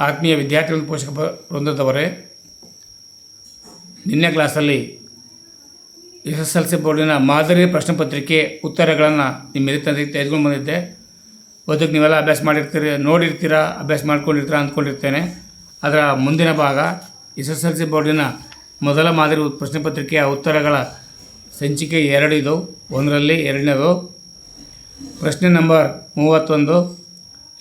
ಆತ್ಮೀಯ ವಿದ್ಯಾರ್ಥಿ ಮತ್ತು ಪೋಷಕ ವೃಂದದವರೇ, ನಿನ್ನೆ ಕ್ಲಾಸಲ್ಲಿ ಎಸ್ ಎಸ್ ಎಲ್ ಸಿ ಬೋರ್ಡಿನ ಮಾದರಿ ಪ್ರಶ್ನೆ ಪತ್ರಿಕೆ ಉತ್ತರಗಳನ್ನು ನಿಮ್ಮ ಎದುರು ತಂದೆ ತೆಗೆದುಕೊಂಡು ಬಂದಿದ್ದೆ. ಅದಕ್ಕೆ ನೀವೆಲ್ಲ ಅಭ್ಯಾಸ ಮಾಡಿರ್ತೀರಿ, ನೋಡಿರ್ತೀರಾ, ಅಭ್ಯಾಸ ಮಾಡ್ಕೊಂಡಿರ್ತೀರಾ ಅಂದ್ಕೊಂಡಿರ್ತೇನೆ. ಅದರ ಮುಂದಿನ ಭಾಗ ಎಸ್ ಎಸ್ ಎಲ್ ಸಿ ಬೋರ್ಡಿನ ಮೊದಲ ಮಾದರಿ ಪ್ರಶ್ನೆ ಪತ್ರಿಕೆಯ ಉತ್ತರಗಳ ಸಂಚಿಕೆ ಎರಡಿದು ಒಂದರಲ್ಲಿ ಎರಡನೇದು, ಪ್ರಶ್ನೆ ನಂಬರ್ ಮೂವತ್ತೊಂದು.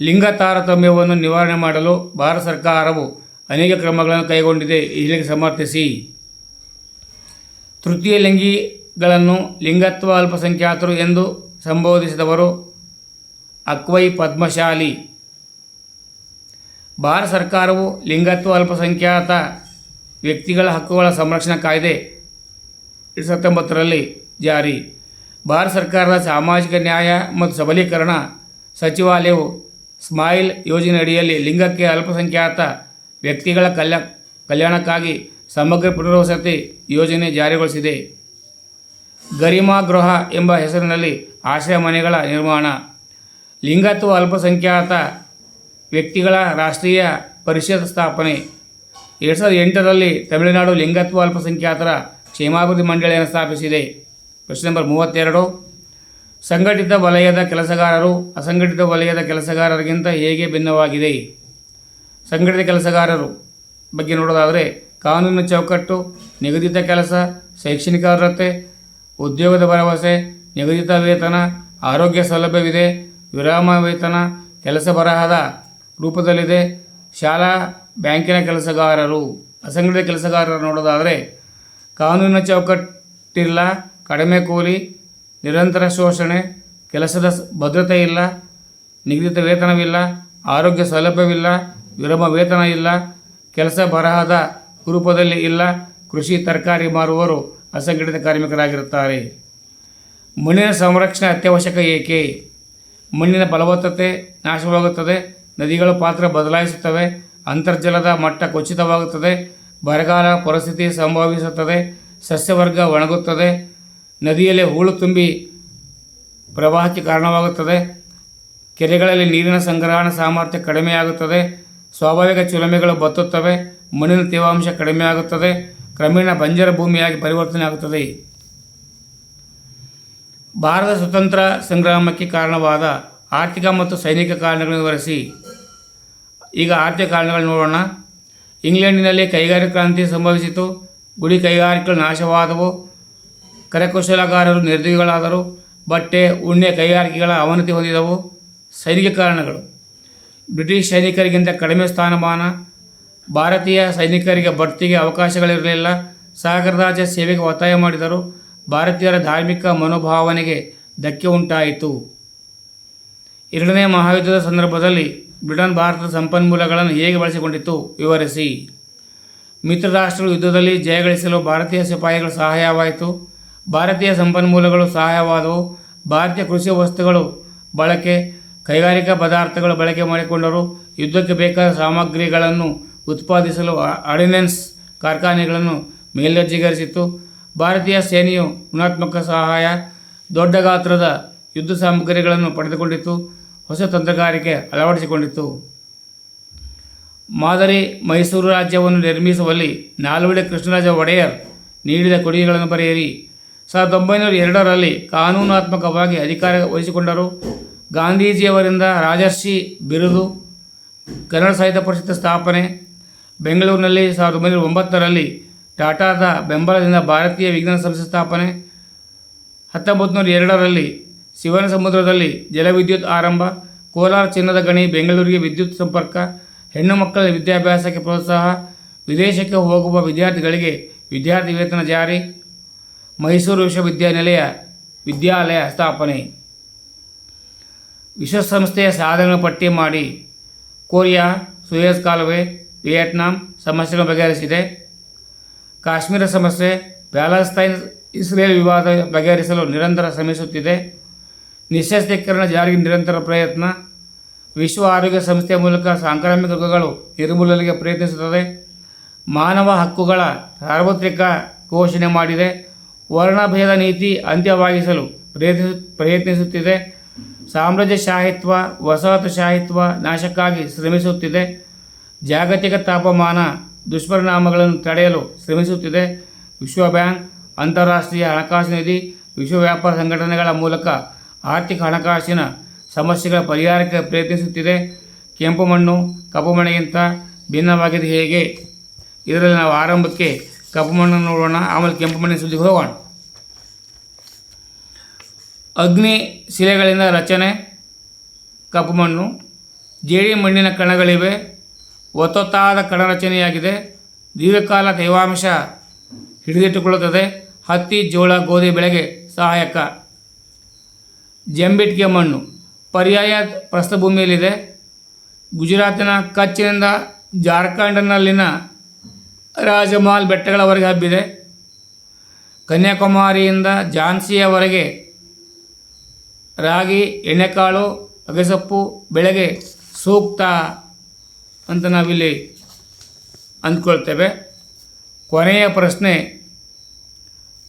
ಲಿಂಗ ತಾರತಮ್ಯವನ್ನು ನಿವಾರಣೆ ಮಾಡಲು ಭಾರತ ಸರ್ಕಾರವು ಅನೇಕ ಕ್ರಮಗಳನ್ನು ಕೈಗೊಂಡಿದೆ. ಇಲ್ಲಿಗೆ ಸಮರ್ಥಿಸಿ. ತೃತೀಯ ಲಿಂಗಿಗಳನ್ನು ಲಿಂಗತ್ವ ಅಲ್ಪಸಂಖ್ಯಾತರು ಎಂದು ಸಂಬೋಧಿಸಿದವರು ಅಕ್ವೈ ಪದ್ಮಶಾಲಿ. ಭಾರತ ಸರ್ಕಾರವು ಲಿಂಗತ್ವ ಅಲ್ಪಸಂಖ್ಯಾತ ವ್ಯಕ್ತಿಗಳ ಹಕ್ಕುಗಳ ಸಂರಕ್ಷಣಾ ಕಾಯ್ದೆ ಎರಡು ಸಾವಿರದ ಹತ್ತೊಂಬತ್ತರಲ್ಲಿ ಜಾರಿ. ಭಾರತ ಸರ್ಕಾರದ ಸಾಮಾಜಿಕ ನ್ಯಾಯ ಮತ್ತು ಸಬಲೀಕರಣ ಸಚಿವಾಲಯವು ಸ್ಮೈಲ್ ಯೋಜನೆ ಅಡಿಯಲ್ಲಿ ಲಿಂಗಕ್ಕೆ ಅಲ್ಪಸಂಖ್ಯಾತ ವ್ಯಕ್ತಿಗಳ ಕಲ್ಯಾ, ಕಲ್ಯಾಣಕ್ಕಾಗಿ ಸಮಗ್ರ ಪುನರ್ವಸತಿ ಯೋಜನೆ ಜಾರಿಗೊಳಿಸಿದೆ. ಗರಿಮಾ ಗೃಹ ಎಂಬ ಹೆಸರಿನಲ್ಲಿ ಆಶ್ರಯ ಮನೆಗಳ ನಿರ್ಮಾಣ ಲಿಂಗತ್ವ ಅಲ್ಪಸಂಖ್ಯಾತ ವ್ಯಕ್ತಿಗಳ ರಾಷ್ಟ್ರೀಯ ಪರಿಷತ್ ಸ್ಥಾಪನೆ. ಎರಡು ಸಾವಿರದ ಎಂಟರಲ್ಲಿ ತಮಿಳುನಾಡು ಲಿಂಗತ್ವ ಅಲ್ಪಸಂಖ್ಯಾತರ ಕ್ಷೇಮಾಭಿವೃದ್ಧಿ ಮಂಡಳಿಯನ್ನು ಸ್ಥಾಪಿಸಿದೆ. ಪ್ರಶ್ನೆ ನಂಬರ್ ಮೂವತ್ತೆರಡು. ಸಂಘಟಿತ ವಲಯದ ಕೆಲಸಗಾರರು ಅಸಂಘಟಿತ ವಲಯದ ಕೆಲಸಗಾರರಿಗಿಂತ ಹೇಗೆ ಭಿನ್ನವಾಗಿದೆ? ಸಂಘಟಿತ ಕೆಲಸಗಾರರು ಬಗ್ಗೆ ನೋಡೋದಾದರೆ ಕಾನೂನಿನ ಚೌಕಟ್ಟು, ನಿಗದಿತ ಕೆಲಸ, ಶೈಕ್ಷಣಿಕ ಅರ್ಹತೆ, ಉದ್ಯೋಗದ ಭರವಸೆ, ನಿಗದಿತ ವೇತನ, ಆರೋಗ್ಯ ಸೌಲಭ್ಯವಿದೆ, ವಿರಾಮ ವೇತನ, ಕೆಲಸ ಬರಹದ ರೂಪದಲ್ಲಿದೆ. ಶಾಲಾ ಬ್ಯಾಂಕಿನ ಕೆಲಸಗಾರರು, ಅಸಂಘಟಿತ ಕೆಲಸಗಾರರು ನೋಡೋದಾದರೆ ಕಾನೂನಿನ ಚೌಕಟ್ಟಿಲ್ಲ, ಕಡಿಮೆ ಕೂಲಿ ನಿರಂತರ ಶೋಷಣೆ, ಕೆಲಸದ ಭದ್ರತೆ ಇಲ್ಲ, ನಿಗದಿತ ವೇತನವಿಲ್ಲ, ಆರೋಗ್ಯ ಸೌಲಭ್ಯವಿಲ್ಲ, ವಿರಮ ವೇತನ ಇಲ್ಲ, ಕೆಲಸ ಬರಹದ ರೂಪದಲ್ಲಿ ಇಲ್ಲ, ಕೃಷಿ ತರಕಾರಿ ಮಾರುವವರು ಅಸಂಘಟಿತ ಕಾರ್ಮಿಕರಾಗಿರುತ್ತಾರೆ. ಮಣ್ಣಿನ ಸಂರಕ್ಷಣೆ ಅತ್ಯವಶ್ಯಕ ಏಕೆ? ಮಣ್ಣಿನ ಫಲವತ್ತತೆ ನಾಶವಾಗುತ್ತದೆ, ನದಿಗಳ ಪಾತ್ರ ಬದಲಾಯಿಸುತ್ತವೆ, ಅಂತರ್ಜಲದ ಮಟ್ಟ ಕುಚಿತವಾಗುತ್ತದೆ, ಬರಗಾಲ ಪರಿಸ್ಥಿತಿ ಸಂಭವಿಸುತ್ತದೆ, ಸಸ್ಯವರ್ಗ ಒಣಗುತ್ತದೆ ನದಿಯಲ್ಲಿ ಹೂಳು ತುಂಬಿ ಪ್ರವಾಹಕ್ಕೆ ಕಾರಣವಾಗುತ್ತದೆ. ಕೆರೆಗಳಲ್ಲಿ ನೀರಿನ ಸಂಗ್ರಹಣಾ ಸಾಮರ್ಥ್ಯ ಕಡಿಮೆಯಾಗುತ್ತದೆ. ಸ್ವಾಭಾವಿಕ ಚುಲಮೆಗಳು ಬತ್ತುತ್ತವೆ. ಮಣ್ಣಿನ ತೇವಾಂಶ ಕಡಿಮೆಯಾಗುತ್ತದೆ. ಕ್ರಮೇಣ ಬಂಜರ ಭೂಮಿಯಾಗಿ ಪರಿವರ್ತನೆ ಆಗುತ್ತದೆ. ಭಾರತ ಸ್ವತಂತ್ರ ಸಂಗ್ರಾಮಕ್ಕೆ ಕಾರಣವಾದ ಆರ್ಥಿಕ ಮತ್ತು ಸೈನಿಕ ಕಾರಣಗಳನ್ನು ವಿವರಿಸಿ. ಈಗ ಆರ್ಥಿಕ ಕಾರಣಗಳನ್ನು ನೋಡೋಣ. ಇಂಗ್ಲೆಂಡಿನಲ್ಲಿ ಕೈಗಾರಿಕಾ ಕ್ರಾಂತಿ ಸಂಭವಿಸಿತು. ಗುಡಿ ಕೈಗಾರಿಕೆಗಳು ನಾಶವಾದವು. ಕರಕುಶಲಗಾರರು ನಿರ್ದಿಗಳಾದರೂ ಬಟ್ಟೆ, ಉಣ್ಣೆ, ಕೈಗಾರಿಕೆಗಳ ಅವನತಿ ಹೊಂದಿದವು. ಸೈನಿಕ ಕಾರಣಗಳು. ಬ್ರಿಟಿಷ್ ಸೈನಿಕರಿಗಿಂತ ಕಡಿಮೆ ಸ್ಥಾನಮಾನ. ಭಾರತೀಯ ಸೈನಿಕರಿಗೆ ಬಡ್ತಿಗೆ ಅವಕಾಶಗಳಿರಲಿಲ್ಲ. ಸಾಗರರಾಜ ಸೇವೆಗೆ ಒತ್ತಾಯ ಮಾಡಿದರು. ಭಾರತೀಯರ ಧಾರ್ಮಿಕ ಮನೋಭಾವನೆಗೆ ಧಕ್ಕೆ ಉಂಟಾಯಿತು. ಎರಡನೇ ಮಹಾಯುದ್ಧದ ಸಂದರ್ಭದಲ್ಲಿ ಬ್ರಿಟನ್ ಭಾರತದ ಸಂಪನ್ಮೂಲಗಳನ್ನು ಹೇಗೆ ಬಳಸಿಕೊಂಡಿತು ವಿವರಿಸಿ. ಮಿತ್ರ ರಾಷ್ಟ್ರಗಳು ಯುದ್ಧದಲ್ಲಿ ಜಯಗಳಿಸಲು ಭಾರತೀಯ ಸಿಪಾಯಿಗಳು ಸಹಾಯವಾಯಿತು. ಭಾರತೀಯ ಸಂಪನ್ಮೂಲಗಳು ಸಹಾಯವಾದವು. ಭಾರತೀಯ ಕೃಷಿ ವಸ್ತುಗಳು ಬಳಕೆ, ಕೈಗಾರಿಕಾ ಪದಾರ್ಥಗಳು ಬಳಕೆ ಮಾಡಿಕೊಂಡರು. ಯುದ್ಧಕ್ಕೆ ಬೇಕಾದ ಸಾಮಗ್ರಿಗಳನ್ನು ಉತ್ಪಾದಿಸಲು ಆರ್ಡಿನೆನ್ಸ್ ಕಾರ್ಖಾನೆಗಳನ್ನು ಮೇಲ್ದರ್ಜೆಗೇರಿಸಿತು ಭಾರತೀಯ ಸೇನೆಯು ಗುಣಾತ್ಮಕ ಸಹಾಯ, ದೊಡ್ಡ ಗಾತ್ರದ ಯುದ್ಧ ಸಾಮಗ್ರಿಗಳನ್ನು ಪಡೆದುಕೊಂಡಿತು ಹೊಸ ತಂತ್ರಗಾರಿಕೆ ಅಳವಡಿಸಿಕೊಂಡಿತು ಮಾದರಿ ಮೈಸೂರು ರಾಜ್ಯವನ್ನು ನಿರ್ಮಿಸುವಲ್ಲಿ ನಾಲ್ವಡಿ ಕೃಷ್ಣರಾಜ ಒಡೆಯರ್ ನೀಡಿದ ಕೊಡುಗೆಗಳನ್ನು ಬರೆಯಿರಿ. ಸಾವಿರದ ಒಂಬೈನೂರ ಎರಡರಲ್ಲಿ ಕಾನೂನಾತ್ಮಕವಾಗಿ ಅಧಿಕಾರ ವಹಿಸಿಕೊಂಡರು. ಗಾಂಧೀಜಿಯವರಿಂದ ರಾಜರ್ಷಿ ಬಿರುದು, ಕನ್ನಡ ಸಾಹಿತ್ಯ ಪರಿಷತ್ ಸ್ಥಾಪನೆ. ಬೆಂಗಳೂರಿನಲ್ಲಿ ಸಾವಿರದ ಒಂಬೈನೂರ ಒಂಬತ್ತರಲ್ಲಿ ಟಾಟಾದ ಬೆಂಬಲದಿಂದ ಭಾರತೀಯ ವಿಜ್ಞಾನ ಸಂಸ್ಥೆ ಸ್ಥಾಪನೆ. ಹತ್ತೊಂಬತ್ತು ನೂರ ಎರಡರಲ್ಲಿ ಶಿವನ ಸಮುದ್ರದಲ್ಲಿ ಜಲವಿದ್ಯುತ್ ಆರಂಭ, ಕೋಲಾರ ಚಿನ್ನದ ಗಣಿ, ಬೆಂಗಳೂರಿಗೆ ವಿದ್ಯುತ್ ಸಂಪರ್ಕ, ಹೆಣ್ಣು ಮಕ್ಕಳ ವಿದ್ಯಾಭ್ಯಾಸಕ್ಕೆ ಪ್ರೋತ್ಸಾಹ, ವಿದೇಶಕ್ಕೆ ಹೋಗುವ ವಿದ್ಯಾರ್ಥಿಗಳಿಗೆ ವಿದ್ಯಾರ್ಥಿ ವೇತನ ಜಾರಿ. ಮೈಸೂರು ವಿಶ್ವವಿದ್ಯಾನಿಲಯ ವಿದ್ಯಾಲಯ ಸ್ಥಾಪನೆ. ವಿಶ್ವಸಂಸ್ಥೆಯ ಸಾಧನೆ ಪಟ್ಟಿ ಮಾಡಿ ಕೊರಿಯಾ, ಸುಯೇಜ್ ಕಾಲುವೆ, ವಿಯೆಟ್ನಾಂ ಸಮಸ್ಯೆಗಳನ್ನು ಬಗೆಹರಿಸಿದೆ. ಕಾಶ್ಮೀರ ಸಮಸ್ಯೆ ಪ್ಯಾಲೆಸ್ತೈನ್ ಇಸ್ರೇಲ್ ವಿವಾದ ಬಗೆಹರಿಸಲು ನಿರಂತರ ಶ್ರಮಿಸುತ್ತಿದೆ. ನಿಶಸ್ತ್ರೀಕರಣ ಜಾರಿಗೆ ನಿರಂತರ ಪ್ರಯತ್ನ. ವಿಶ್ವ ಆರೋಗ್ಯ ಸಂಸ್ಥೆಯ ಮೂಲಕ ಸಾಂಕ್ರಾಮಿಕ ರೋಗಗಳು ನಿರ್ಮೂಲನೆಗೆ ಪ್ರಯತ್ನಿಸುತ್ತದೆ. ಮಾನವ ಹಕ್ಕುಗಳ ಸಾರ್ವತ್ರಿಕ ಘೋಷಣೆ ಮಾಡಿದೆ. ವರ್ಣಭೇದ ನೀತಿ ಅಂತ್ಯವಾಗಿಸಲು ಪ್ರಯತ್ನಿಸು, ಪ್ರಯತ್ನಿಸುತ್ತಿದೆ. ಸಾಮ್ರಾಜ್ಯಶಾಹಿತ್ವ ವಸಾಹತುಶಾಹಿತ್ವ ನಾಶಕ್ಕಾಗಿ ಶ್ರಮಿಸುತ್ತಿದೆ. ಜಾಗತಿಕ ತಾಪಮಾನ, ದುಷ್ಪರಿಣಾಮಗಳನ್ನು ತಡೆಯಲು ಶ್ರಮಿಸುತ್ತಿದೆ. ವಿಶ್ವ ಬ್ಯಾಂಕ್, ಅಂತಾರಾಷ್ಟ್ರೀಯ ಹಣಕಾಸು ನಿಧಿ, ವಿಶ್ವ ವ್ಯಾಪಾರ ಸಂಘಟನೆಗಳ ಮೂಲಕ ಆರ್ಥಿಕ ಹಣಕಾಸಿನ ಸಮಸ್ಯೆಗಳ ಪರಿಹಾರಕ್ಕೆ ಪ್ರಯತ್ನಿಸುತ್ತಿದೆ. ಕೆಂಪು ಮಣ್ಣು, ಕಪ್ಪು ಮಣ್ಣಿಗಿಂತ ಭಿನ್ನವಾಗಿದೆ ಹೇಗೆ? ಇದರಲ್ಲಿ ನಾವು ಆರಂಭಕ್ಕೆ ಕಪ್ಪು ಮಣ್ಣನ್ನು ನೋಡೋಣ. ಆಮೇಲೆ ಕೆಂಪು ಮಣ್ಣಿನ ಸುದ್ದಿಗೆ ಹೋಗೋಣ. ಅಗ್ನಿ ಶಿಲೆಗಳಿಂದ ರಚನೆ, ಕಪ್ಪು ಮಣ್ಣು, ಜೇಡಿ ಮಣ್ಣಿನ ಕಣಗಳಿವೆ, ಒತ್ತೊತ್ತಾದ ಕಣ ರಚನೆಯಾಗಿದೆ ದೀರ್ಘಕಾಲ ತೇವಾಂಶ ಹಿಡಿದಿಟ್ಟುಕೊಳ್ಳುತ್ತದೆ, ಹತ್ತಿ, ಜೋಳ, ಗೋಧಿ ಬೆಳೆಗೆ ಸಹಾಯಕ. ಜಂಬಿಟ್ಗೆ ಮಣ್ಣು, ಪರ್ಯಾಯ ಪ್ರಸ್ಥಭೂಮಿಯಲ್ಲಿದೆ. ಗುಜರಾತಿನ ಕಚ್ಚಿನಿಂದ ಜಾರ್ಖಂಡ್ನಲ್ಲಿನ ರಾಜಮಹಲ್ ಬೆಟ್ಟಗಳವರೆಗೆ ಹಬ್ಬಿದೆ. ಕನ್ಯಾಕುಮಾರಿಯಿಂದ ಝಾನ್ಸಿಯವರೆಗೆ ರಾಗಿ, ಎಣ್ಣೆಕಾಳು, ಅಗೆಸೊಪ್ಪು ಬೆಳೆಗೆ ಸೂಕ್ತ ಅಂತ ನಾವಿಲ್ಲಿ ಅಂದ್ಕೊಳ್ತೇವೆ. ಕೊನೆಯ ಪ್ರಶ್ನೆ,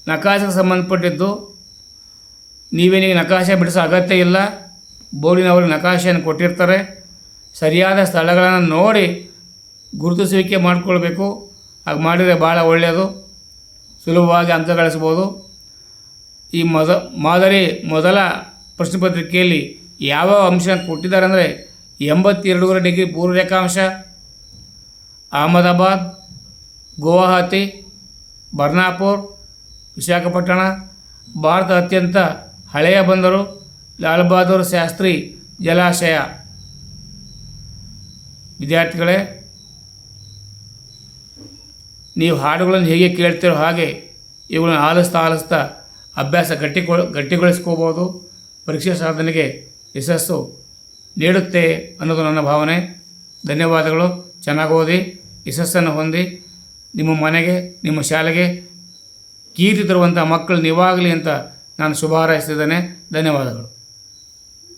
ನಕಾಶೆಗೆ ಸಂಬಂಧಪಟ್ಟಿದ್ದು, ನೀವೇನಿಗೆ ನಕಾಶೆ ಬಿಡಿಸೋ ಅಗತ್ಯ ಇಲ್ಲ, ಬೋರ್ಡಿನವರು ನಕಾಶೆಯನ್ನು ಕೊಟ್ಟಿರ್ತಾರೆ. ಸರಿಯಾದ ಸ್ಥಳಗಳನ್ನು ನೋಡಿ ಗುರುತಿಸುವಿಕೆ ಮಾಡಿಕೊಳ್ಬೇಕು. ಹಾಗೆ ಮಾಡಿದರೆ ಭಾಳ ಒಳ್ಳೆಯದು. ಸುಲಭವಾಗಿ ಅಂಕ ಗಳಿಸ್ಬೋದು ಈ ಮೊದ, ಮಾದರಿ ಮೊದಲ ಪ್ರಶ್ನೆ ಪತ್ರಿಕೆಯಲ್ಲಿ ಯಾವ ಅಂಶ ಕೊಟ್ಟಿದ್ದಾರೆ ಅಂದರೆ ಎಂಬತ್ತೆರಡೂವರೆ ಡಿಗ್ರಿ ಪೂರ್ವ ರೇಖಾಂಶ ಅಹಮದಾಬಾದ್, ಗುವಾಹತಿ, ಬರ್ನಾಪುರ್, ವಿಶಾಖಪಟ್ಟಣ. ಭಾರತ ಅತ್ಯಂತ ಹಳೆಯ ಬಂದರು ಲಾಲ್ ಬಹದ್ದೂರ್ ಶಾಸ್ತ್ರಿ ಜಲಾಶಯ. ವಿದ್ಯಾರ್ಥಿಗಳೇ, ನೀವು ಹಾಡುಗಳನ್ನು ಹೇಗೆ ಕೇಳ್ತಿರೋ ಹಾಗೆ ಇವುಗಳನ್ನು ಆಲಿಸ್ತಾ ಆಲಿಸ್ತಾ ಅಭ್ಯಾಸ ಗಟ್ಟಿಗೊಳ, ಗಟ್ಟಿಗೊಳಿಸ್ಕೋಬೋದು. ಪರೀಕ್ಷೆ ಸಾಧನೆಗೆ ಯಶಸ್ಸು ನೀಡುತ್ತೆ ಅನ್ನೋದು ನನ್ನ ಭಾವನೆ. ಧನ್ಯವಾದಗಳು. ಚೆನ್ನಾಗಿ ಓದಿ ಯಶಸ್ಸನ್ನು ಹೊಂದಿ, ನಿಮ್ಮ ಮನೆಗೆ, ನಿಮ್ಮ ಶಾಲೆಗೆ ಕೀರ್ತಿ ತರುವಂಥ ಮಕ್ಕಳು ನೀವಾಗಲಿ ಅಂತ ನಾನು ಶುಭ ಹಾರೈಸ್ತಿದ್ದೇನೆ. ಧನ್ಯವಾದಗಳು.